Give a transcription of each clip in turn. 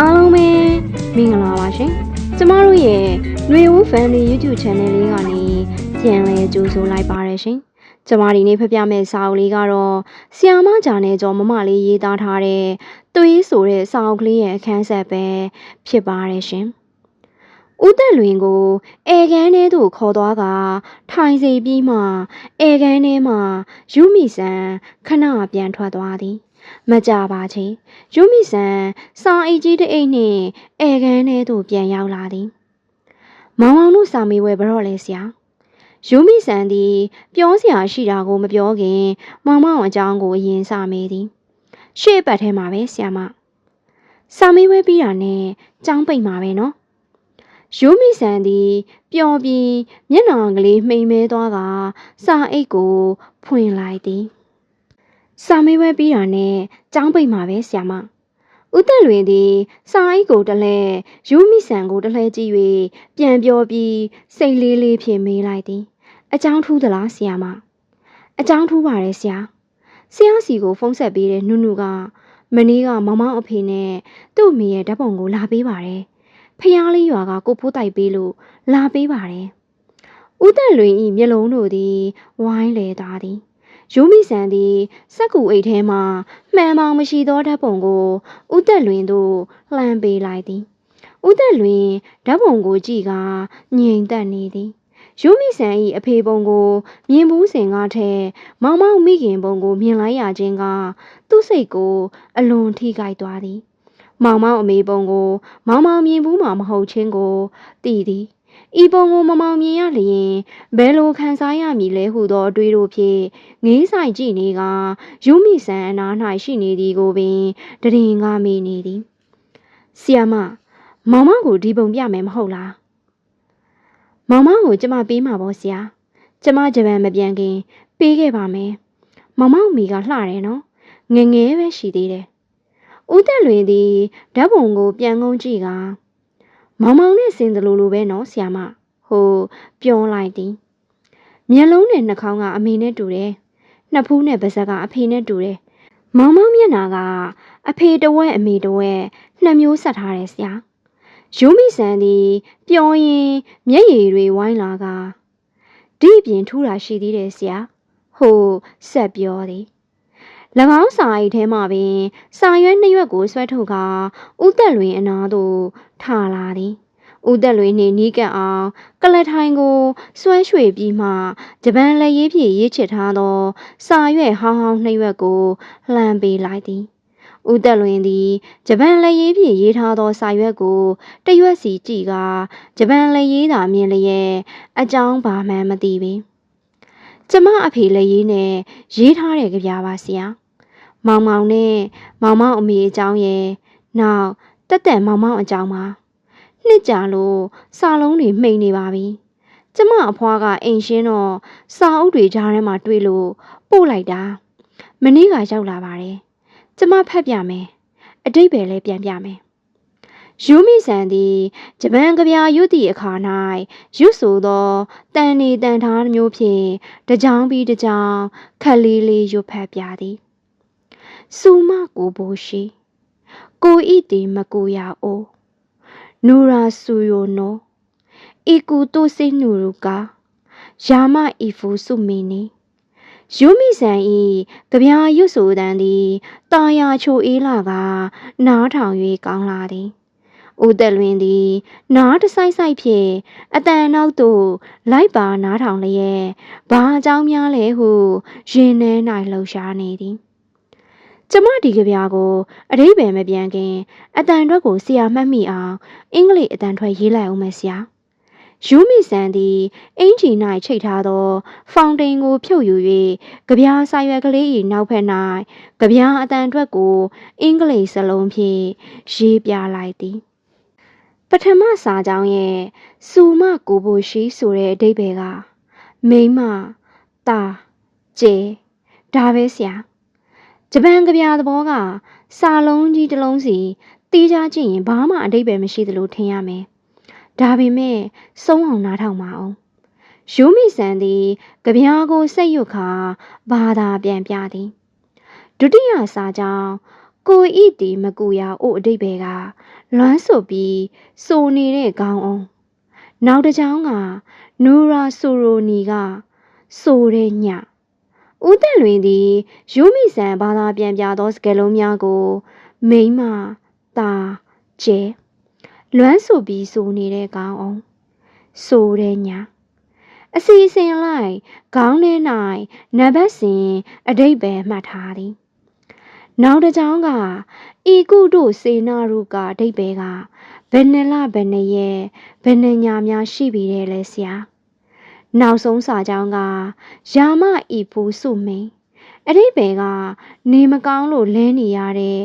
အားလုံးပဲမင်္ဂလာပါရှင်ကျမတို့ရဲ့ຫນွေဦး Family YouTube Channel လေးကနေပြန်လည်ကြိုဆိုလိုက်ပါရရှင်ကျမဒီနေ့ဖပြမဲ့စာအုပ်လေးကတော့ဆီယာမဂျာနယ်ကျော်မမလေးရေးသားထားတဲ့သွေးဆိုတဲ့စာအုပ်ကလေးရဲ့အခန်းဆက်ပဲဖြစ်ပါတယ်ရှင်ဦးသက်လွင်ကိုအေကန်းထဲသို့ခေါ်သွားကထိုင်စီပြီးမှအေကန်းထဲမှယူမီဆန်ခဏပြန်ထွက်သွားသည် မကြပါချေယူမီဆန်စာအိတ်ကြီးတစ်အိတ်နှင့်အေကန်းထဲသို့ပြန်ရောက်လာသည်မောင်မောင်တို့စာမေးပွဲဘရော့လဲဆရာယူမီဆန်သည်ပြောစရာရှိတာကိုမပြောခင် မောင်မောင်အကြောင်းကိုအရင်စာမေးသည်ရှေ့ပတ်ထဲမှာပဲဆရာမစာမေးပွဲပြီးတာနဲ့ចောင်းပိတ်မှာပဲနော်ယူမီဆန်သည်ပျော်ပြီးမျက်နှာကလေးမှိန်မဲသွားကစာအိတ်ကိုဖွင့်လိုက်သည် စာမေးပွဲပြီးတာနဲ့ចောင်းပိတ်မှာပဲဆရာမဦးသက်လွင်သည်စာအိတ်ကိုတလဲယူမိဆန်ကိုတလဲကြည့်၍ပြန်ပြောပြီးစိတ်လေးလေးဖြင့်မေးလိုက်သည်အကြောင်းထူးသလားဆရာမအကြောင်းထူးပါတယ်ဆရာဆရာစီကိုဖုန်းဆက်ပေးတဲ့နုနုကမနေ့ကမောင်မောင်အဖေနဲ့သူ့အမေရဲ့ဓာတ်ပုံကိုလာပေးပါတယ်ဖျားလေးရွာကကိုဖိုးတိုက်ပေးလို့လာပေးပါတယ်ဦးသက်လွင်ဤမျက်လုံးတို့သည်ဝိုင်းလေသွားသည် ယူမီဆန်သည်စက်ကူအိတ်ထဲမှမှန်မောင်မရှိသောဓာတ်ပုံကိုဥသက်လွင်သို့လှမ်းပေးလိုက်သည်ဥသက်လွင်ဓာတ်ပုံကိုကြည့်ကငြိမ်သက်နေသည်ယူမီဆန်၏အဖေပုံကိုမြင်ဘူးစင်ကားထဲမောင်မောင်မိခင်ပုံကို မြင်လိုက်ရခြင်းကသူ့စိတ်ကို အလွန်ထိခိုက်သွားသည် မောင်မောင်အမေပုံကို မောင်မောင်မြင်ဘူးမှမဟုတ်ခြင်းကိုသိသည် ဤပုံကိုမမောင်မြင်ရလျင်ဘယ်လိုခံစားရမည်လဲဟုသောအတွေးတို့ဖြင့်ငေးဆိုင်ကြည့်နေကယူမိဆန်အနား၌ရှိနေသည်ကိုပင်တရင်ကမေးနေသည်ဆီယမမောင်မောင်ကိုဒီပုံပြမယ်မဟုတ်လားမောင်မောင်ကိုကျမပေးမှာပေါ့ဆရာကျမဂျပန်မပြန်ခင် ပေးခဲ့ပါမယ်မောင်မောင်မိကလှတယ်နော်ငယ်ငယ်ပဲရှိသေးတယ်ဦးသက်လွင်သည်ဓာတ်ပုံကိုပြန်ကုန်းကြည့်က မောင်မောင်နဲ့စင်သလိုလိုပဲနော်ဆီယမဟိုပြောလိုက်သည်မျက်လုံးနဲ့နှာခေါင်းကအမေနဲ့တူတယ်။နှစ်ဖူးနဲ့ပါးစပ်ကအဖေနဲ့တူတယ်။မောင်မောင်မျက်နှာကအဖေတဝက်အမေတဝက်နှစ်မျိုးဆက်ထားတယ်ဆရာ။ယူမိဆန်သည်ပျော်ရင်မျက်ရည်တွေဝိုင်းလာကဒီအပြင်ထူးတာရှိသေးတယ်ဆရာ။ဟိုဆက်ပြောသည်။၎ င်းစာအိတ်ထဲမှာပင်စာရွက်နှစ်ရွက်ကိုဆွဲထုတ်ကဥသက်လွင်အနာသို့ထလာသည်။ဦးသက်လွေနှင့်နီးကပ်အောင် ကလထိုင်ကိုဆွဲရွှေပြီးမှဂျပန်လက်ရေးဖြင့်ရေးချစ်ထားသော စာရွက်ဟောင်းဟောင်းနှိပ်ရွက်ကိုလှမ်းပေးလိုက်သည်ဦးသက်လွင်သည်ဂျပန်လက်ရေးဖြင့်ရေးထားသောစာရွက်ကိုတရွက်စီကြည့်ကဂျပန်လက်ရေးသာမြင်လျက်အကြောင်းဘာမှမသိပေကျမအဖေလက်ရေးနဲ့ရေးထားတဲ့ကြပြပါဆရာ မောင်မောင်နဲ့မောင်မောင်အမေအကြောင်းရဲ့နောက်တက်တက်မောင်မောင်အကြောင်းပါနှစ်ကြာလို့စာလုံးတွေမှိန်နေပါပြီ။ကျမအဖွားကအိမ်ရှင်းတော့စာအုပ်တွေကြားထဲမှာတွေ့လို့ပို့လိုက်တာ။မနေ့ကရောက်လာပါတယ်။ကျမဖတ်ပြမယ်။အတိတ်ပဲလည်းပြန်ပြမယ်။ယူမိဆန်သည်ဂျပန်ကဗျာရွတ်သည့်အခါ၌ရွတ်ဆိုသောတန်နေတန်ထားမျိုးဖြင့်တကြောင်ပြီးတကြောင်ခက်လေးလေးရွတ်ဖတ်ပြသည်။ စူမကိုဘိုးရှိကိုဤတီမကူရအိုးနူရာဆူယိုနိုအီကူတိုစိနူရူကာယာမအီဖူဆုမီနီယုမိဆန်ဤကြပြာရွတ်ဆိုတန်သည်တာယာချိုအေးလာက နားထောင်၍ကောင်းလာသည်ဦးသက်လွင်သည် နားတဆိုင်ဆိုင်ဖြင့်အတန်နောက်သို့လိုက်ပါနားထောင်လျက်ဘာအကြောင်းများလဲဟုရင်ထဲ၌လှုပ်ရှားနေသည် ကျမဒီကြပြာကိုအတိဘယ်မပြန်ခင်အတန်အတွက်ကိုဆရာမှတ်မိအောင်အင်္ဂလိပ်အတန်ထွက်ရေးလိုက်အောင်မယ်ဆရာယူမီဆန်သည်အင်ဂျီ၌ချိတ်ထားသော ဖောင်တိန်ကို ဖြုတ်ယူ၍ကြပြားဆိုင်ရွက်ကလေး၏နောက်ဖက်၌ကြပြားအတန်အတွက်ကို အင်္ဂလိပ်စလုံးဖြင့်ရေးပြလိုက်သည် ပထမစာကြောင်းရဲ့စူမကိုဖို့ရှိဆိုတဲ့အဓိပ္ပာယ်ကမိမတာကျေဒါပဲဆရာ ဂျပန်ကြပြသဘောကစာလုံးကြီးတစ်လုံးစီတီးခြားကြည့်ရင်ဘာမှအတိတ်ပဲမရှိသလိုထင်ရမယ်။ဒါပေမဲ့စုံအောင်နားထောင်ပါအောင်။ယူမိဆန်သည်ကြပြကိုစိတ်ရွခါဘာသာပြန်ပြသည်။ဒုတိယစာကြောင်းကိုဤတီမကူရအိုအတိတ်ပဲကလွမ်းဆိုပြီးစိုးနေတဲ့ခေါင်းအောင်နောက်တစ်ချောင်းကနူရာဆိုရိုနီကစိုးတဲ့ည ဦးသက်လွင်သည်ယူမိဆန်ဘာသာပြန်ပြသောစကားလုံးများကို မိမတာကျဲလွမ်းဆိုပြီးစိုးနေတဲ့ခေါင်းအောင်စိုးတဲ့ညအစီအစဉ်လိုက်ခေါင်းထဲ၌နံပါတ်စဉ်အတိတ်ပဲမှတ်ထားသည်နောက်တစ်ကြောင်းကဤကုတို့စေနာရုကအတိတ်ပဲကဘယ်နှလဘယ်နှရဲ့ဘယ်နှညာများရှိပြီတဲ့လဲဆရာ နောက်ဆုံးစာကြောင်းကယာမဤဖူးစုမင်းအတိတ်ပဲကနေမကောင်းလို့လဲနေရတဲ့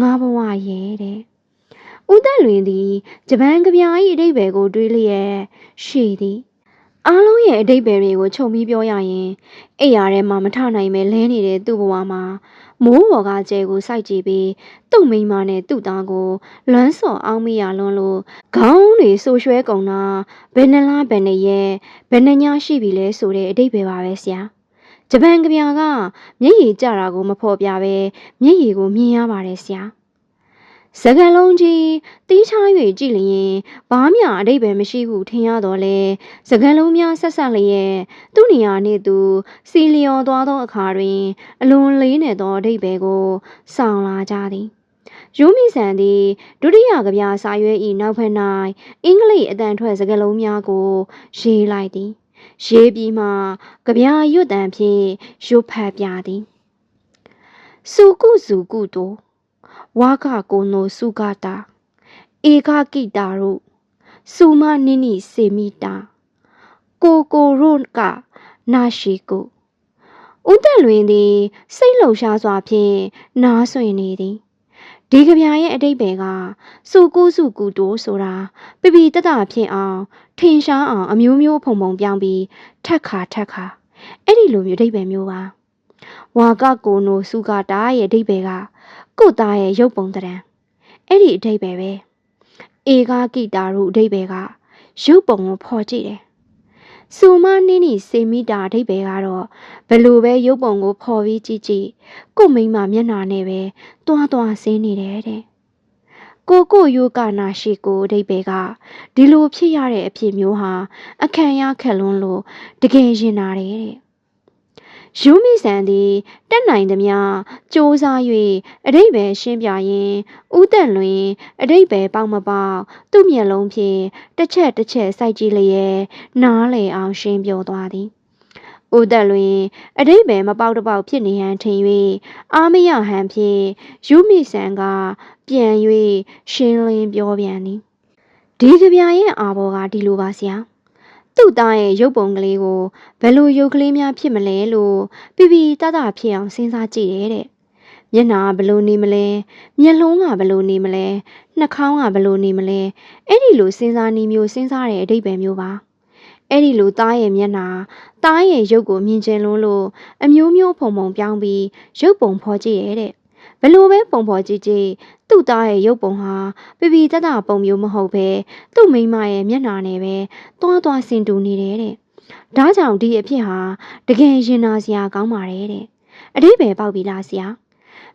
ငါဘဝရဲ့တဲ့ဦးသက်လွင်သည်ဂျပန်ကဗျာ၏အတိတ်ပဲကိုတွေးလျက်ရှိသည်အားလုံးရဲ့အတိတ်ပဲတွေကိုခြုံပြီးပြောရရင်အိယာထဲမှာမထနိုင်ပဲလဲနေတဲ့သူ့ဘဝမှာ မိုးပေါ်ကကျဲကိုစိုက်ကြည့်ပြီးသူ့မိန်းမနဲ့သူ့သားကိုလွမ်းစော်အောင်မရလွန်းလို့ခေါင်းတွေဆူရွှဲကုန်တာဘယ်နှလားဘယ်နှရဲ့ဘယ်နှညရှိပြီလဲဆိုတဲ့အတိတ်ပဲပါပဲဆရာဂျပန်ကဗျာကမျက်ရည်ကျတာကိုမဖော်ပြပဲမျက်ရည်ကိုမြင်ရပါတယ်ဆရာ စကလုံးကြီးတီးချ၍ကြည့်လျင်ဘာမှအတိတ်ပဲမရှိဘူးထင်ရတော့လေစကလုံးများဆက်ဆက်လျက်သူ့နေရာနှင့်သူစီလျော်သွားသောအခါတွင် အလွန်လေးနေသောအတိတ်ပဲကိုဆောင်လာကြသည်ယူမီဆန်သည်ဒုတိယကဗျာစာရွက်၏နောက်ဖက်၌အင်္ဂလိပ်အတန်ထွက်စကားလုံးများကိုရေးလိုက်သည်ရေးပြီးမှကြပြာရွတ်တံဖြင့်ရွတ်ဖတ်ပြသည်စုကုစုကုတို ဝါကကိုနိုစုကတာဧကကိတာတို့စုမနိနိစေမိတာကိုကိုရုကနာရှိကိုဦးတက်လွင်သည် စိတ်လှုပ်ရှားစွာဖြင့်နားဆွင်နေသည်ဒီကဗျာရဲ့အတိတ်ပဲကစုကူးစုကူတိုးဆိုတာပြပြတတဖြစ်အောင်ထင်ရှားအောင်အမျိုးမျိုးဖုံဖုံပြောင်းပြီးထက်ခါထက်ခါအဲ့ဒီလိုမျိုးအတိတ်ပဲမျိုးပါဝါကကိုနိုစုကတာရဲ့အတိတ်ပဲက ကိုသားရဲ့ရုပ်ပုံတံအဲ့ဒီအတိတ်ပဲပဲဧကဂိတာရုအတိတ်ပဲကရုပ်ပုံကိုဖော်ကြည့်တယ်စူမနင်းနီစေမိတာအဓိပ္ပာယ်ကတော့ဘလို့ပဲရုပ်ပုံကိုဖော်ပြီးကြည့်ကြည့်ကိုမိမမျက်နာနဲ့ပဲတွားတွားဆင်းနေတယ်တဲ့ကိုကိုယောကနာရှိကိုအဓိပ္ပာယ်ကဒီလိုဖြစ်ရတဲ့အဖြစ်မျိုးဟာအခန့်ရခက်လွန်းလို့တကယ်ရင်နာတယ်တဲ့ ယူမိဆန်သည်တက်နိုင်သမျှစ조사၍အတိတ်ပဲရှင်းပြရင်ဥတက်လွင်အတိတ်ပဲပေါက်မပေါက်သူ့မျက်လုံးဖြင့်တစ်ချက်တစ်ချက်စိုက်ကြည့်လျက်နားလေအောင်ရှင်းပြသွားသည်ဥသက်လွင်အတိတ်ပဲမပေါက်တပေါက်ဖြစ်နေဟန်ထင်၍အာမရဟန်ဖြင့်ယူမိဆန်ကပြန်၍ရှင်းလင်းပြောပြန်သည်ဒီကြပြရဲ့အာဘော်ကဒီလိုပါဆရာ သူ့သားရဲ့ရုပ်ပုံကလေးကိုဘယ်လိုရုပ်ကလေးများဖြစ်မလဲလို့ပြပြတတဖြစ်အောင်စဉ်းစားကြည့်ရဲတဲ့မျက်နှာဘယ်လိုနေမလဲမျက်လုံးကဘယ်လိုနေမလဲနှာခေါင်းကဘယ်လိုနေမလဲအဲ့ဒီလိုစဉ်းစားနည်းမျိုးစဉ်းစားတဲ့အဓိပ္ပာယ်မျိုးပါအဲ့ဒီလိုသားရဲ့မျက်နှာသားရဲ့ရုပ်ကိုမြင်ကျင်လို့လို့အမျိုးမျိုးဖုံဖုံပြောင်းပြီးရုပ်ပုံဖော်ကြည့်ရဲတဲ့ ဘလို့ပဲပုံဖော်ကြည့်ကြည့်သူ့သားရဲ့ရုပ်ပုံဟာပြပြတတပုံမျိုးမဟုတ်ပဲသူ့မိမရဲ့မျက်နှာနဲ့ပဲတွားတွားဆင်တူနေတယ်တဲ့ဒါကြောင့်ဒီအဖြစ်ဟာတကယ်ရင်နာစရာကောင်းပါတယ်တဲ့အတိပယ်ပေါက်ပြီလားဆရာ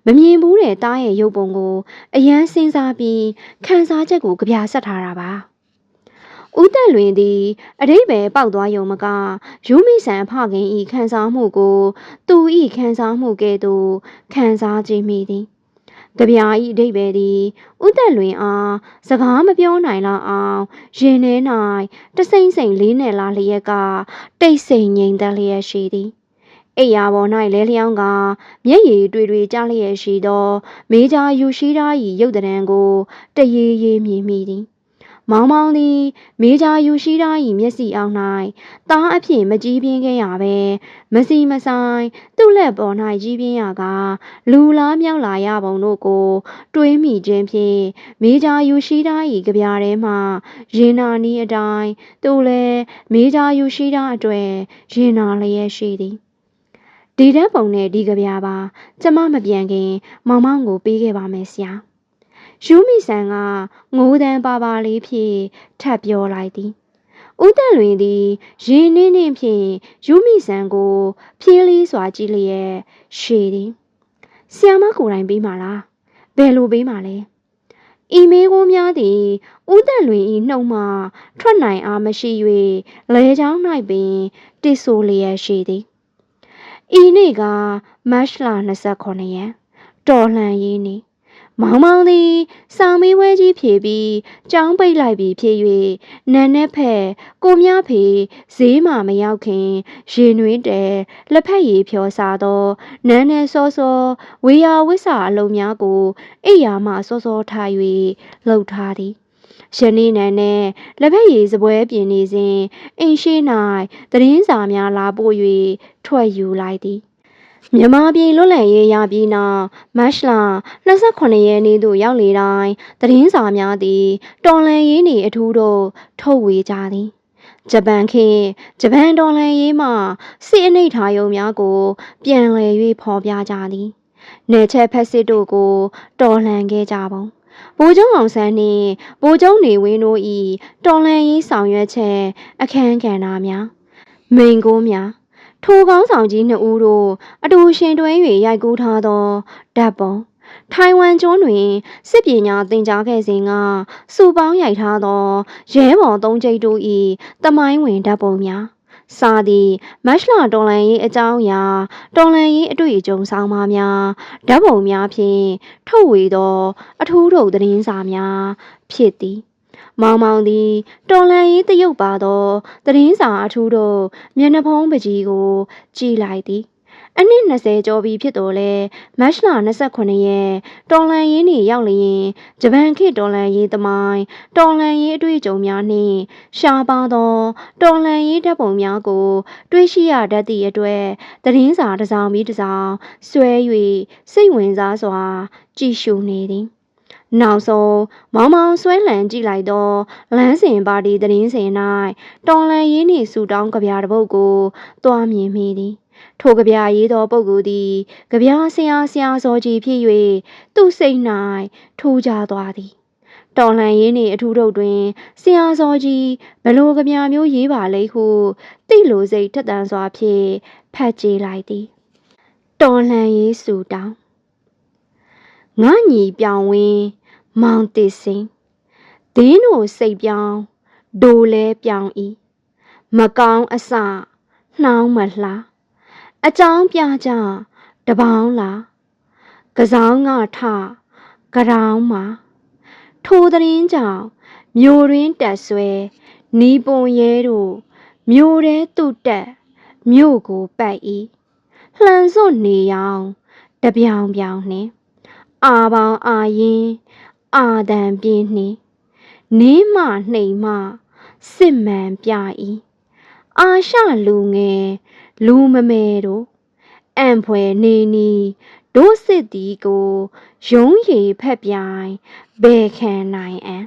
မမြင်ဘူးတဲ့သားရဲ့ရုပ်ပုံကိုအယမ်းစဉ်းစားပြီးခံစားချက်ကိုကြပြဆက်ထားတာပါ ဦးတက်လွင်သည်အတိဘယ်ပေါက်သွားယုံမကယူမိဆန်ဖခင်ဤခံစားမှုကို သူဤခံစားမှုကဲ့သို့ခံစားကြည့်မိသည်ကြပြာဤအတိဘယ်သည်ဦးတက်လွင်အားစကားမပြောနိုင်လောက်အောင်ရင်ထဲ၌တစိမ့်စိမ့်လေးနယ်လာလျက်ကတိတ်ဆိမ်ငြိမ်သက်လျက်ရှိသည်အိယာပေါ်၌လဲလျောင်းကမျက်ရည်တွေ့တွေ့ကြားလျက်ရှိသော မေဂျာယူရှိသား၏ရုပ်တံကိုတရေရေမြင်မိသည် မောင်မောင်သည် မေဂျာယူရှိသား၏မျက်စိအောက်၌သားအဖြစ်မကြီးပြင်းခဲ့ရပဲမစီမဆိုင်သူ့လက်ပေါ်၌ကြီးပြင်းရကလူလားမြောက်လာရပုံတို့ကို တွေးမိခြင်းဖြင့်မေဂျာယူရှိသား၏ကြပြားထဲမှရင်နာနီးအတိုင်းသူလည်းမေဂျာယူရှိသားအတွေ့ရင်နာလျက်ရှိသည်ဒီဓာတ်ပုံနဲ့ဒီကြပြားပါကျမမပြန်ခင်မောင်မောင်ကိုပေးခဲ့ပါမယ်ဆရာ ယူမီဆန်ကငိုးတန်းပါပါလေးဖြင့်ထပ်ပြောလိုက်သည်ဦးတက်လွင်သည်ရေနှင်းနှင်းဖြင့်ယူမီဆန်ကို ဖြေးလေးစွာကြည့်လျက်ရှေသည်ဆီယမကိုယ်တိုင်ပြီးမှလားဘယ်လိုပေးမှလဲဤမေးကိုများသည်ဥဒတ်လွင်ဤနှုတ်မှထွက်နိုင်အားမရှိ၍လဲချောင်း၌ပင်တည်ဆိုလျက်ရှိသည်ဤနေ့ကမတ်လ29ရက်တော်လှန်ရေးနေ့ မောင်မောင်သည်စာမေးပွဲကြီးဖြေပြီးကြောင်းပိတ်လိုက်ပြီးဖြစ်၍နန်းနဲ့ဖက်ကိုမြဖေဈေးမှမရောက်ခင်ရေနွေးတဲလက်ဖက်ရည်ဖြောစားသောနန်းနဲ့စောစောဝေယဝိစာအလုံးများကိုအိယာမှစောစောထား၍လှုပ်ထားသည်ယနေ့နန်းနဲ့လက်ဖက်ရည်စပွဲပြင်နေစဉ်အိမ်ရှိ၌သတင်းစာများလာပို့၍ထွက်ယူလိုက်သည် မြန်မာပြည်လွတ်လပ်ရေးရပြီးနောက်မတ်လ28ရက်နေ့သို့ရောက်လေတိုင်းသတင်းစာများသည်တော်လန်ရေးနေအထူးတို့ထုတ်ဝေကြသည်ဂျပန်ခေတ်ဂျပန်တော်လန်ရေးမှစစ်အနှိတ်ထားယုံများကို ပြန်လည်၍ဖော်ပြကြသည်နေချက်ဖက်စစ်တို့ကို တော်လှန်ခဲ့ကြပုံဗိုလ်ချုပ်အောင်ဆန်းနှင့်ဗိုလ်ချုပ်နေဝင်းတို့၏တော်လှန်ရေးဆောင်ရွက်ချက်အခမ်းကဏ္ဍများမိန်ကုန်းများ ထိုကောင်းဆောင်ကြီးနှစ်ဦးတို့အတူရှင်တွဲ၍ရိုက်ကူးထားသောဓာတ်ပုံထိုင်ဝမ်ကျွန်းတွင်စစ်ပညာသင်ကြားခဲ့စဉ်ကစူပေါင်းရိုက်ထားသောရဲဘော်သုံးကျိတ်တို့၏တမိုင်းဝင်ဓာတ်ပုံများစာသည်မတ်လတော်လန်ရေးအကြောင်းအရာတော်လန်ရေးအတွေ့အကြုံဆောင်ပါများဓာတ်ပုံများဖြင့်ထုတ်ဝေသော အထူးထုတ်သတင်းစာများဖြစ်သည် မောင်မောင်သည်တော်လန်ရေးတရုပ်ပါသောသတင်းစာအထူးတို့မျက်နှာဖုံးပကြီးကို ကြည့်လိုက်သည်အနှစ်20ကျော်ပြီဖြစ်တော်လဲမတ်လ29ရက်တော်လန်ရေးနေရောက်လျင်ဂျပန်ခေတ်တော်လန်ရေးသမိုင်းတော်လန်ရေးအတွေ့အကြုံများနှင့်ရှားပါသောတော်လန်ရေးဓာတ်ပုံများကို တွေ့ရှိရတတ်သည့်အတွက်သတင်းစာတစ်စောင်ပြီးတစ်စောင်ဆွဲ၍စိတ်ဝင်စားစွာ ကြည့်ရှုနေသည် နောက်ဆုံးမောင်မောင်ဆွဲလန်ကြည့်လိုက်သောလမ်းစဉ်ပါတီသတင်းစင်၌တော်လန်ရင်းနှင့်ဆူတောင်းကြပြတပုတ်ကိုတွားမြင်မိသည်ထိုကြပြရေးသောပုဂ္ဂိုလ်သည်ကြပြဆရာဆရာစောကြီးဖြစ်၍သူ့စိတ်၌ထိုးကြသွားသည်တော်လှန်ရေးနေအထူးထုတ်တွင်ဆရာစောကြီးဘလို့ကြပြမျိုးရေးပါလိမ့်ဟုတိလိုစိတ်ထက်သန်စွာဖြင့်ဖတ်ကြည့်လိုက်သည်တော်လှန်ရေးဆူတောင်းငါညီပြောင်ဝင်း မောင်တစ်စင်ဒင်းတို့စိတ်ပြောင်းဒိုလဲပြောင်းဤမကောင်းအစနှောင်းမလှအကြောင်းပြကြတပေါင်းလားကစားငါထကရောင်းမှာထိုသတင်းကြောင့်မြို့ရင်းတက်ဆွဲနီးပွန်ရဲတို့မြို့ထဲတုတ်တက်မြို့ကိုပတ်ဤလှန်စွတ်နေရောင်တပြောင်ပြောင်နှင့်အာပေါင်းအာရင် အာတန်ပြင်းနှင့်နေမနှိမ်မစစ်မှန်ပြဤအာရှလူငယ်လူမမဲတို့အံဖွယ်နေနီဒို့စစ်တီကိုယုံရည်ဖက်ပြိုင်ဘယ်ခံနိုင်အံ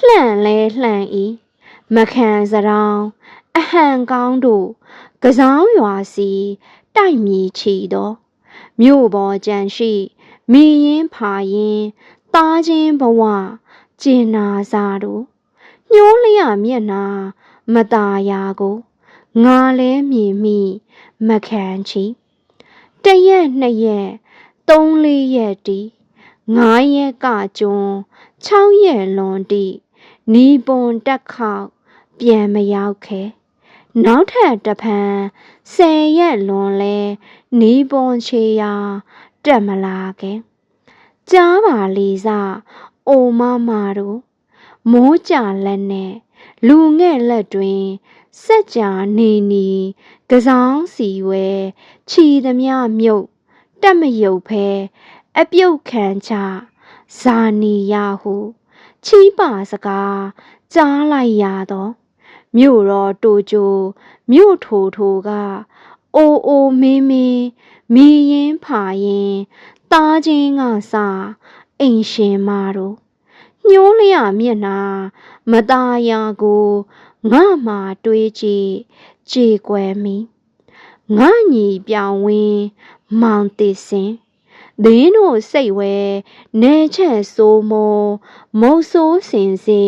လှန့်လဲလှန့်ဤမခံစရောင်းအဟံကောင်းတို့ကစားရွာစီတိုက်မြည်ချီသောမြို့ပေါ်ကြံရှိမိရင်ဖာရင် တားချင်းဘဝကျင်နာစားတို့ညှိုးလျမျက်နာမตาရာကိုငါလဲမြင်မိမခံချီတရက်နှစ်ရက်သုံးလေးရက်တီငါးရက်ကကျွန်း၆ရက်လွန်တီနီးပွန်တက်ခေါက်ပြန်မရောက်ခဲနောက်ထပ်တဖန်ဆယ်ရက်လွန်လဲနီးပွန်ချေရာတက်မလာခဲ့ ကြားပါလီစအိုမမတို့မိုးကြလက်နဲ့လူငဲ့လက်တွင်စက်ကြာနေနီကစားစီဝဲခြီသမျှမြုပ်တက်မယုတ်ဖဲအပြုတ်ခံချဇာနီယဟုချီးပါစကားကြားလိုက်ရသောမြို့တော်တိုကျိုမြို့ထိုထိုကအိုအိုမင်းမင်းမီရင်ဖာရင် တားချင်းကစားအိမ်ရှင်မတို့ညှိုးလျမျက်နာမตาယာကိုငါမှတွေးကြည့်ကြည်ကွယ်မိငါညီပြောင်ဝင်းမောင်တည်စင်ဒင်းတို့စိတ်ဝဲနေချက်ဆိုးမောမုတ်ဆိုးစင်စေ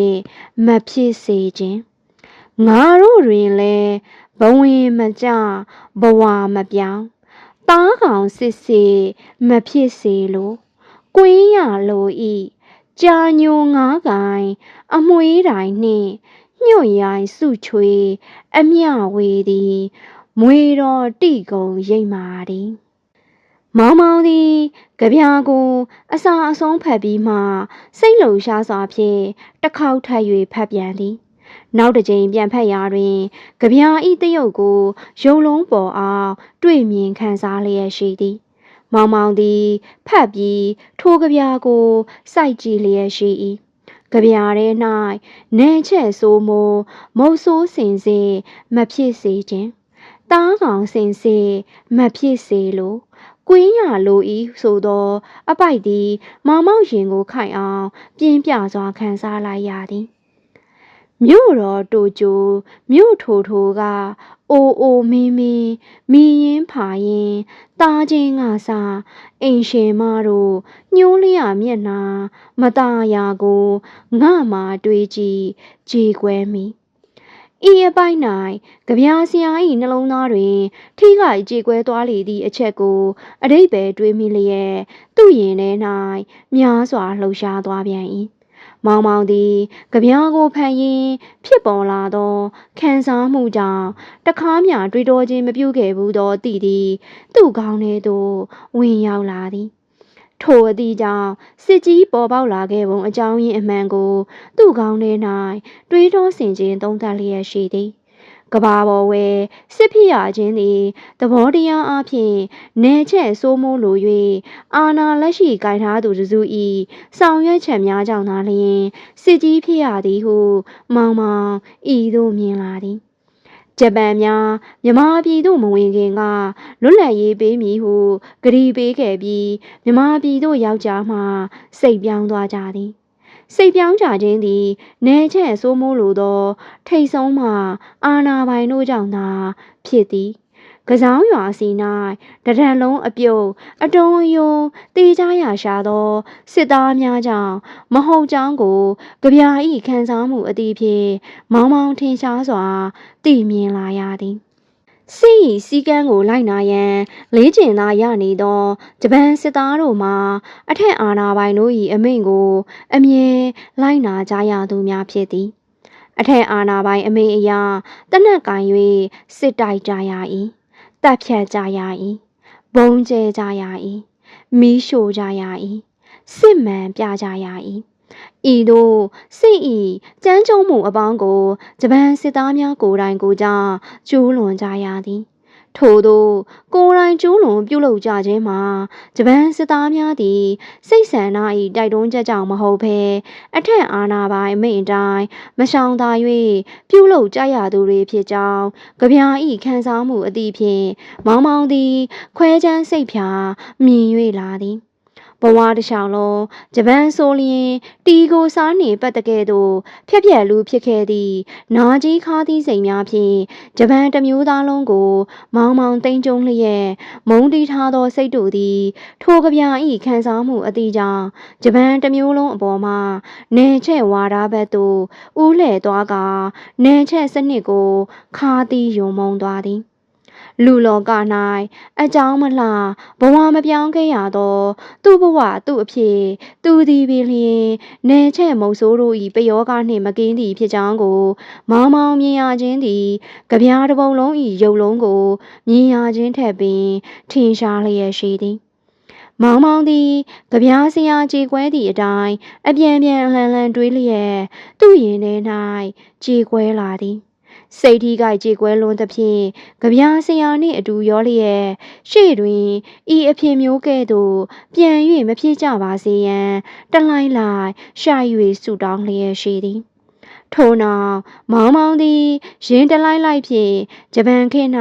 မဖြစ်စေခြင်းငါတို့တွင်လဲဘဝင်မကြဘဝမပြောင်း တားကောင်စစ်စေမဖြစ်စေလို့ကွင်းရလိုဤကြာညိုငါးကိုင်အမွှေးတိုင်နှင့်ညွန့်ရိုင်စုချွေ အမျှဝေသည်မွေတော်တိကုံရိပ်မာသည်မောင်မောင်သည်ကြပြာကိုအစာအဆုံးဖတ်ပြီးမှစိတ်လုံရှားစွာဖြင့်တစ်ခေါက်ထပ်၍ဖတ်ပြန်သည် နောက်တစ်ကြိမ်ပြန်ဖတ်ရာတွင်ကြပြာဤတရုတ်ကိုရုံလုံးပေါ်အောင်တွေ့မြင်ခံစားလျက်ရှိသည်မောင်မောင်သည်ဖတ်ပြီးထိုကြပြာကိုစိုက်ကြည့်လျက်ရှိ၏ကြပြာထဲ၌နဲချက်ဆိုးမိုးမုတ်ဆိုးစင်စေမဖြစ်စေခြင်းတားကောင်စင်စေမဖြစ်စေလိုကွင်းရလိုဤဆိုသော အပိုက်သည်မောင်မောင်ရင်ကိုခိုင်အောင် ပြင်းပြစွာခံစားလိုက်ရသည် မြို့တော်တူကျူမြို့ထိုထိုကအိုအိုမင်းမင်းမိရင်ဖာရင်တားချင်းကစားအိမ်ရှင်မတို့ညှိုးလျမျက်နာမตาရာကိုငါမှတွေးကြည့်ကြေကွဲမိဤအပိုင်း၌ကြပြားစရာ၏နှလုံးသားတွင်ထိခိုက်ကြေကွဲသွားလေသည့်အချက်ကိုအတိတ်ပဲတွေးမိလျက်သူ့ရင်ထဲ၌များစွာလှုပ်ရှားသွားပြန်၏ မောင်မောင်သည်ကြပြားကိုဖန်ရင်းဖြစ်ပေါ်လာသောခံစားမှုကြောင့်တခါမျှတွေးတောခြင်းမပြုခဲ့ဘူးသောတည်သည်သူ့ကောင်းထဲသို့ဝင်ရောက်လာသည်ထိုအသည့်ကြောင့်စစ်ကြီးပေါ်ပေါက်လာခဲ့ပုံအကြောင်းရင်းအမှန်ကို သူ့ကောင်းထဲ၌တွေးတောဆင်ခြင်သုံးသပ်လျက်ရှိသည် ကဘာပေါ်ဝဲစစ်ဖြစ်ရခြင်းသည်သဘောတရားအဖြစ်နေချက်စိုးမိုးလို၍အာနာလက်ရှိကြိုင်ထားသူတစု၏ဆောင်ရွက်ချက်များကြောင့်သာလျှင်စစ်ကြီးဖြစ်ရသည်ဟုမောင်မောင်ဤသို့မြင်လာသည်ဂျပန်များမြမပြည်သို့မဝင်ခင်ကလွတ်လပ်ရေးပေးမည်ဟုကတိပေးခဲ့ပြီးမြမပြည်သို့ရောက်ကြမှစိတ်ပြောင်းသွားကြသည် စိတ်ပြောင်းကြခြင်းသည်နေချက်စိုးမိုးလိုသော ထိတ်ဆုံးမှအာနာပိုင်တို့ကြောင့်သာဖြစ်သည်ကစားရွာစီ၌တရံလုံးအပြုတ်အတုံးယုံတေးကြရရှာသောစစ်သားများကြောင့်မဟုတ်ကြောင်းကိုကြပြာဤခံစားမှုအသည်ဖြင့်မောင်မောင်ထင်ရှားစွာသိမြင်လာရသည် စီစီကန်းကိုလိုက်နာရန်လေးကျင်သာရနေသောဂျပန်စစ်သားတို့မှာအထက်အာဏာပိုင်တို့၏အမိန့်ကို အမြဲလိုက်နာကြရသူများဖြစ်သည်အထက်အာဏာပိုင်အမိန့်အရတနက်ကင်၍စစ်တိုက်ကြရ၏တပ်ဖြတ်ကြရ၏ဘုံကျဲကြရ၏မီးရှို့ကြရ၏စစ်မှန်ပြကြရ၏ ဤသို့စစ်ဤကြမ်းကြုတ်မှုအပေါင်းကိုဂျပန်စစ်သားများကိုယ်တိုင်ကိုယ်ကြကျူးလွန်ကြရသည်ထို့သောကိုယ်တိုင်ကျူးလွန်ပြုလုပ်ကြခြင်းမှာဂျပန်စစ်သားများသည်စိတ်ဆန္ဒ၏တိုက်တွန်းချက်ကြောင့်မဟုတ်ဘဲအထက်အာဏာပိုင်မိန့်တိုင်းမရှောင်သာ၍ပြုလုပ်ကြရသူတွေဖြစ်ကြောင်းကြပြာ၏ခံစားမှုအသည့်ဖြင့်မောင်မောင်သည် ခွဲချမ်းစိတ်ဖြာမြင်၍လာသည် ဘဝတစ်လျှောက်လုံးဂျပန်ဆိုလျင်တီကိုစားနေပတ်တကဲ့သို့ဖြက်ဖြက်လူဖြစ်ခဲ့သည့်နာကြီးခါးသီးစိမ်များဖြင့်ဂျပန်တမျိုးသားလုံးကို မောင်မောင်သိမ့်ကျုံလျက်မုံတီးထားသောစိတ်တို့သည် ထိုကဗျာဤခံစားမှုအသည့်ကြောင့်ဂျပန်တမျိုးလုံးအပေါ်မှာနေချက်ဝါဒဘက်သို့ဦးလှဲ့သွားကာနေချက်စနစ်ကိုခါးသီးယုံမုံသွားသည် လူလောက၌အကြောင်းမလှဘဝမပြောင်းခဲ့ရသော သူ့ဘဝသူ့အဖြစ်သူသည်ပင်လျင်နေချက်မုံဆိုးတို့၏ပယောဂနှင့်မကင်းသည့်ဖြစ်ကြောင်းကို မောင်မောင်မြင်ရခြင်းသည်ကြပြားတစ်ပုံလုံး၏ရုပ်လုံးကိုမြင်ရခြင်းထက်ပင်ထင်ရှားလျက်ရှိသည်မောင်မောင်သည်ကြပြားစရာကြေကွဲသည့်အတိုင်းအပြန်ပြန်အလှန်လှန်တွေးလျက်သူ့ရင်ထဲ၌ကြေကွဲလာသည် စိတ်ထီးကကြေကွဲလွန်းသဖြင့်ကြပြားဆရာနှင့်အတူရောလျက်ရှေ့တွင်ဤအဖြစ်မျိုးကဲ့သို့ပြန်၍မဖြစ်ကြပါစေရန်တလိုက်လိုက်ရှာ၍ဆူတောင်းလျက်ရှိသည်ထို့နောက်မောင်မောင်သည်ရင်တလိုက်လိုက်ဖြင့်ဂျပန်ခေတ်၌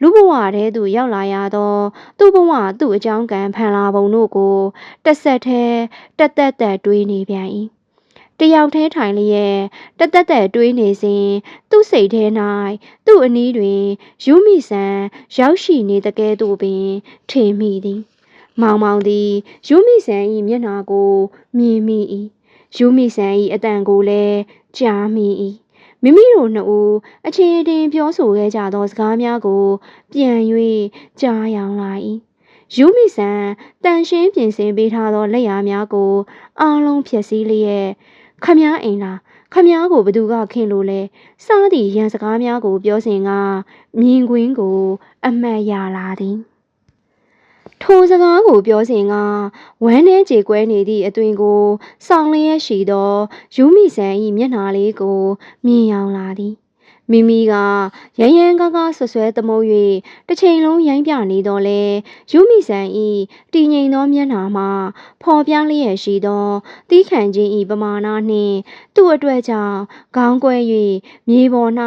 လူဘဝထဲသို့ရောက်လာရသော သူ့ဘဝသူ့အကြောင်းကံဖန်လာပုံတို့ကိုတစ်ဆက်တည်းတက်တက်တက်တွေးနေပြန်၏ တယောက်တည်းထိုင်လျက်တသက်သက်တွေးနေစဉ်သူ့စိတ်ထဲ၌သူ့အနီးတွင်ယူမိဆန်ရောက်ရှိနေတကဲ့သို့ပင် ထင်မိသည်မောင်မောင်သည်ယူမိဆန်၏မျက်နှာကိုမြင်မိ၏ယူမိဆန်၏အတန်ကိုလည်းကြားမိ၏မိမိတို့နှစ်ဦးအခြေတင်ပြောဆိုခဲ့ကြသောစကားများကို ပြန်၍ကြားယောင်လာ၏ယူမိဆန်တန်ရှင်းပြင်ဆင်ပေးထားသောလက်ရာများကိုအားလုံးဖြည့်ဆည်းလျက် ခမည်းအိမ်လားခမည်းကိုဘသူကခင်လို့လဲစားသည့်ရန်စကားများကို ပြောစဉ်ကမြင်ကွင်းကို အမှတ်ရလာသည်ထိုစကားကိုပြောစဉ်ကဝမ်းထဲကြေကွဲနေသည့်အတွင်ကိုစောင်းလျက်ရှိသောယူမိဆန်၏မျက်နှာလေးကိုမြင်ရောင်လာသည် မိမိကရရန်ကားကားဆွဆွဲသမုတ်၍တစ်ချိန်လုံးရိုင်းပြနေတော့လေယူမိဆန်ဤတည်ငြိမ်သောမျက်နှာမှာဖော်ပြလျက်ရှိသောတီးခံခြင်းဤပမာဏနှင့်သူ့အတွက်ကြောင့်ခေါင်းကွဲ၍မြေပေါ်၌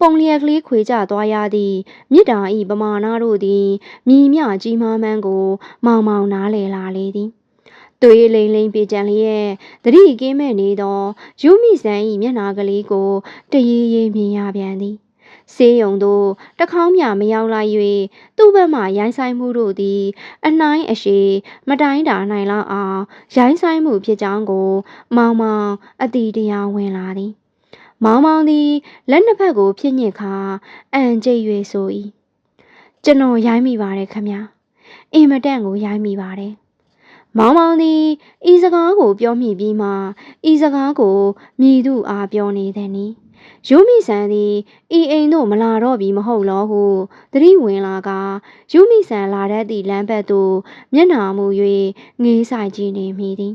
ပုံလျက်ကလေးခွေကျသွားရသည့်မြစ်တာဤပမာဏတို့သည်မြည်မြကြီးမားမှန်းကို မောင်မောင်နားလည်လာလေသည် သွေးလိမ့်လိမ့်ပြေကြံလျက်တတိကင်းမဲ့နေသောယူမိဆန်၏မျက်နှာကလေးကိုတရေရေမြင်ရပြန်သည်ဆေးရုံသို့တခေါင်းမြမရောက်လိုက်၍သူ့ဘက်မှရိုင်းဆိုင်မှုတို့သည် အနှိုင်းအရှိမတိုင်းတာနိုင်လောက်အောင်ရိုင်းဆိုင်မှုဖြစ်ကြောင်းကို မောင်မောင်အတီတရားဝင်လာသည် မောင်မောင်သည်လက်နှစ်ဖက်ကိုဖြစ်ညစ်ခါအန်ကျိတ်၍ဆို၏ကျွန်တော်ရိုင်းမိပါတယ်ခမညာအင်မတန့်ကိုရိုင်းမိပါတယ် မောင်မောင်သည်ဤစကားကိုပြောမိပြီးမှဤစကားကိုမြည်သူအားပြောနေသည်နီယူမိဆန်သည်ဤအိမ်သို့မလာတော့ပြီမဟုတ်လောဟုသတိဝင်လာကယူမိဆန်လာတတ်သည့်လမ်းဘက်သို့မျက်နှာမူ၍ငေးဆိုင်ကြည့်နေမိသည်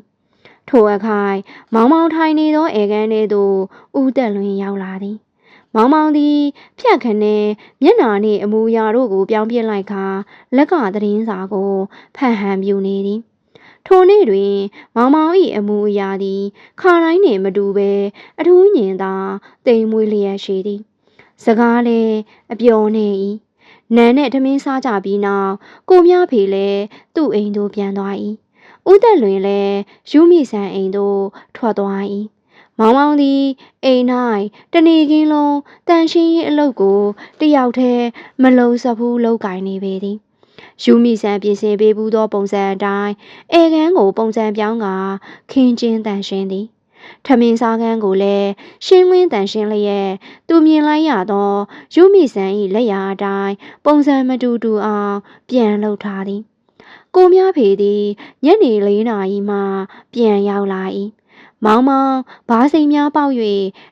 ထိုအခိုင်မောင်မောင်ထိုင်နေသောဧကန်ထဲသို့ဦးတက်လွင်ရောက်လာသည်မောင်မောင်သည်ဖြတ်ခနဲ့မျက်နှာနှင့်အမူအရာတို့ကိုပြောင်းပြစ်လိုက်ခါလက်ကသတင်းစာကိုဖတ်ဟန်ပြူနေသည် ထိုနေ့တွင် မောင်မောင်၏အမူအရာသည် ခါတိုင်းနှင့်မတူဘဲအထူးညင်သာတိမ်မွေးလျက်ရှိသည်စကားလည်းအပျော်နေ၏နန်းနဲ့ထမင်းစားကြပြီးနောက်ကိုမြဖေလည်းသူ့အိမ်သို့ပြန်သွား၏ဦးသက်လွင်လည်းယူမိဆန်အိမ်သို့ထွက်သွား၏မောင်မောင်သည်အိမ်၌တနေကင်းလုံးတန်ရှင်းရေးအလုပ်ကိုတယောက်တည်းမလုံစဘူးလောက်ကင်နေပေသည် ယူမိဆန်ပြင်ဆင်ပေးဘူးသောပုံစံအတိုင်းဧကန်းကိုပုံစံပြောင်းကခင်းကျင်းတန်ရှင်းသည်ထမင်းစားကန်းကိုလည်းရှင်းလင်းတန်ရှင်းလျက်သူမြင်လိုက်ရသောယူမိဆန်၏လက်ရာအတိုင်းပုံစံမတူတူအောင်ပြန်လှုပ်ထားသည်ကိုမြဖေသည်ညနေ၄နာရီမှပြန်ရောက်လာ၏မောင်မောင်ဘားစိမ်များပေါက်၍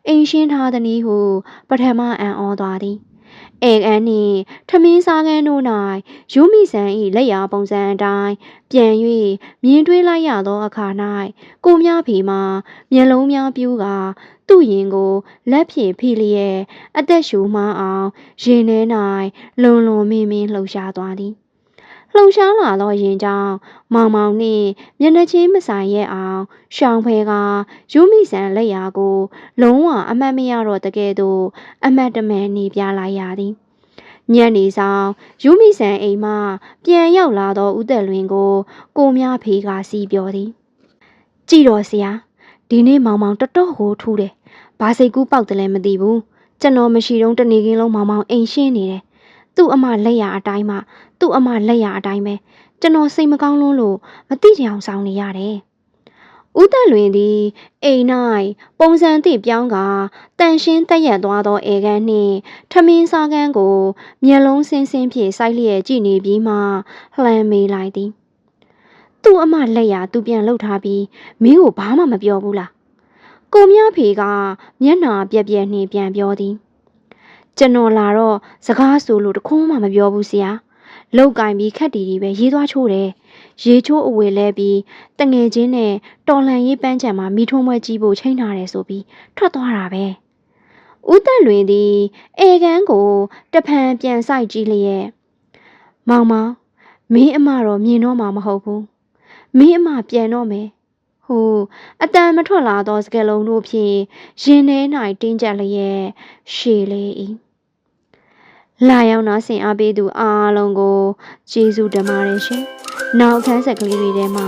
အိမ်ရှင်းထားသည်နည်းဟုပထမအံ့ဩသွားသည် ဧကန်းနှင့်ထမင်းစားကန်းတို့၌ယူမိဆန်၏လက်ရာပုံစံအတိုင်းပြန်၍မြင်တွေ့လိုက်ရသောအခါ၌ကိုမြဖေမှာမျက်လုံးများပြူးကာသူ့ရင်ကိုလက်ဖြင့်ဖိလျက်အသက်ရှူမှအောင်ရင်ထဲ၌လုံလုံမင်းမင်းလှုပ်ရှားသွားသည် လှုပ်ရှားလာသောရင်ကြောင့်မောင်မောင်နှင့်မျက်နှာချင်းမဆိုင်ရဲ့အောင်ရှောင်းဖဲကယူမိဆန်လက်ရာကို လုံးဝအမှတ်မရတော့တကယ်တော့အမတ်တမဲနေပြလိုက်ရသည်ညနေဆောင်ယူမိဆန်အိမ်မှပြန်ရောက်လာသောဦးသက်လွင်ကို ကိုမြဖေးကစီးပြောသည်ကြည်တော်ဆရာဒီနေ့မောင်မောင်တော်တော်ကိုထူးတယ်ဘာစိတ်ကူးပေါက်တယ်လဲမသိဘူးကျွန်တော်မရှိတော့တနေကင်းလုံးမောင်မောင်အိမ်ရှင်းနေတယ် သူ့အမလက်ရအတိုင်းမှသူ့အမလက်ရအတိုင်းပဲကျွန်တော်စိတ်မကောင်းလွန်းလို့မသိကြအောင်ဆောင်နေရတယ်ဦးသက်လွင်သည်အိမ်၌ပုံစံသည့်ပြောင်းကတန်ရှင်းတက်ရက်သွားသောဧကန်နှင့်ထမင်းစားကန်းကိုမျက်လုံးဆင်းဆင်းဖြင့်စိုက်လျက်ကြည့်နေပြီးမှလှမ်းမေးလိုက်သည်သူ့အမလက်ရသူပြန်လှုပ်ထားပြီးမင်းကိုဘာမှမပြောဘူးလားကိုမြဖေကမျက်နှာပြက်ပြက်နှင့်ပြန်ပြောသည် ကျွန်တော်လာတော့စကားဆိုလို့တခုမှမပြောဘူးဆရာလောက်ကင်ပြီးခက်တီတီပဲရေးသွားချိုးတယ်ရေချိုးအဝေလဲပြီးတငယ်ချင်းနဲ့တော်လန်ရေးပန်းချံမှာမိထုံးမွဲကြီးဖို့ချိန်ထားတယ်ဆိုပြီးထွက်သွားတာပဲဦးတက်လွင်သည်အေကန်းကိုတဖန်ပြန်ဆိုင်ကြည့်လျက်မောင်မောင်မင်းအမတော့မြင်တော့မှာမဟုတ်ဘူးမင်းအမပြန်တော့မယ်ဟိုအတန်မထွက်လာသောစကလုံးတို့ဖြင့်ရင်ထဲ၌တင်းကျပ်လျက်ရှည်လေ၏ လာရောက်နာဆင်အားပေးသူအားလုံးကိုကျေးဇူးတင်ပါတယ်ရှင်။နောက်အခန်းဆက်ကလေးတွေထဲမှာ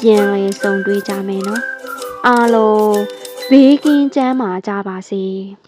ပြန်လည်ဆုံတွေ့ကြမယ်နော်။အားလုံးဘေးကင်းကျန်းမာကြပါစေ။